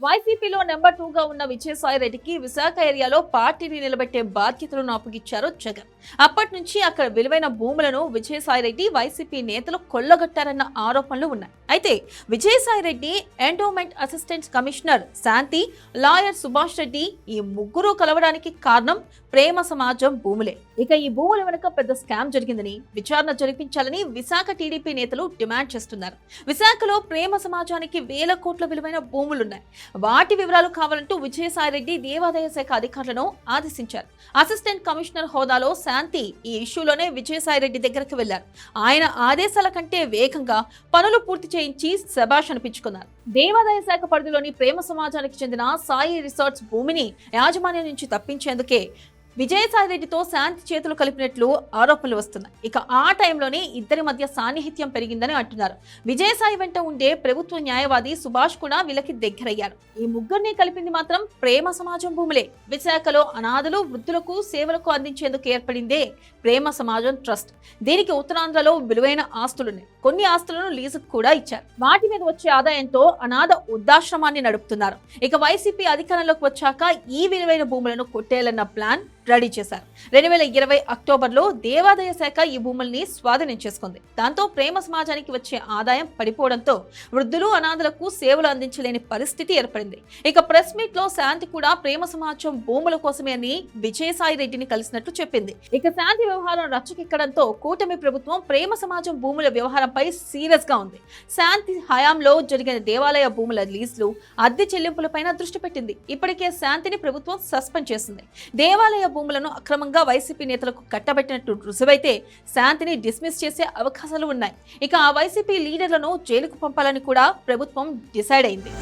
వైసీపీలో number two గా ఉన్న విజయసాయి రెడ్డికి విశాఖ ఏరియాలో పార్టీని నిలబెట్టే బాధ్యతలను అప్పగించారు జగన్. అప్పటి నుంచి అక్కడ విలువైన భూములను విజయసాయి రెడ్డి వైసీపీ నేతలు కొల్లగొట్టారన్న ఆరోపణలు ఉన్నాయి. అయితే Vijayasai Reddy endowment assistant commissioner Shanti lawyer Subhash Reddy ఈ ముగ్గురు కలవడానికి కారణం ప్రేమ సమాజం భూములే. ఇక ఈ భూముల వెనుక పెద్ద స్కామ్ జరిగిందని విచారణ జరిపించాలని విశాఖ టీడీపీ నేతలు డిమాండ్ చేస్తున్నారు. విశాఖలో ప్రేమ సమాజానికి వేల కోట్ల విలువైన భూములున్నాయి. వాటి వివరాలు కావాలంటూ విజయసాయిరెడ్డి దేవాదాయ శాఖ అధికారులను ఆదేశించారు. అసిస్టెంట్ కమిషనర్ హోదాలో శాంతి ఈ ఇష్యూలోనే విజయసాయిరెడ్డి దగ్గరకు వెళ్ళారు ఆయన ఆదేశాల కంటే వేగంగా పనులు పూర్తి చేయించి శబాష్ అనిపించుకున్నారు. దేవాదాయ శాఖ పరిధిలోని ప్రేమ సమాజానికి చెందిన సాయి రిసార్ట్స్ భూమిని యాజమాన్యం నుంచి తప్పించేందుకే విజయసాయి రెడ్డితో శాంతి చేతులు కలిపినట్లు ఆరోపణలు వస్తున్నాయి. ఇక ఆ టైంలోనే ఇద్దరి మధ్య సాన్నిహిత్యం పెరిగిందని అంటున్నారు. విజయసాయి వెంట ఉండే ప్రభుత్వ న్యాయవాది సుభాష్ కూడా వీళ్ళకి దగ్గరయ్యారు. ఈ ముగ్గురిని కలిపింది మాత్రం ప్రేమ సమాజం భూములే. విశాఖలో అనాథలు వృద్ధులకు సేవలకు అందించేందుకు ఏర్పడిందే ప్రేమ సమాజం ట్రస్ట్. దీనికి ఉత్తరాంధ్రలో విలువైన ఆస్తులున్నాయి. కొన్ని ఆస్తులను లీజుకు కూడా ఇచ్చారు. వాటి మీద వచ్చే ఆదాయంతో అనాథ వృద్ధాశ్రమాన్ని నడుపుతున్నారు. ఇక వైసీపీ అధికారంలోకి వచ్చాక ఈ విలువైన భూములను కొట్టేయాలన్న ప్లాన్ రెడీ చేశారు. రెండు వేల ఇరవై అక్టోబర్లో దేవాదాయ శాఖ ఈ భూముల్ని స్వాధీనం చేసుకుంది. దాంతో ప్రేమ సమాజానికి వచ్చే ఆదాయం పడిపోవడంతో వృద్ధులు అనాథులకు సేవలు అందించలేని పరిస్థితి ఏర్పడింది. ఇక ప్రెస్ మీట్లో శాంతి కూడా ప్రేమ సమాజం భూముల కోసమే అని విజయసాయి రెడ్డిని కలిసినట్లు చెప్పింది. ఇక శాంతి వ్యవహారం రచ్చకెక్కడంతో కూటమి ప్రభుత్వం ప్రేమ సమాజం భూముల వ్యవహారంపై సీరియస్గా ఉంది. శాంతి హయాంలో జరిగిన దేవాలయ భూముల లీజులు అద్దె చెల్లింపులపైన దృష్టి పెట్టింది. ఇప్పటికే శాంతిని ప్రభుత్వం సస్పెండ్ చేసింది. దేవాలయ భూములను అక్రమంగా వైసీపీ నేతలకు కట్టబెట్టినట్టు రుజువైతే శాంతిని డిస్మిస్ చేసే అవకాశాలు ఉన్నాయి. ఇక ఆ వైసీపీ లీడర్లను జైలుకు పంపాలని కూడా ప్రభుత్వం డిసైడ్ అయింది.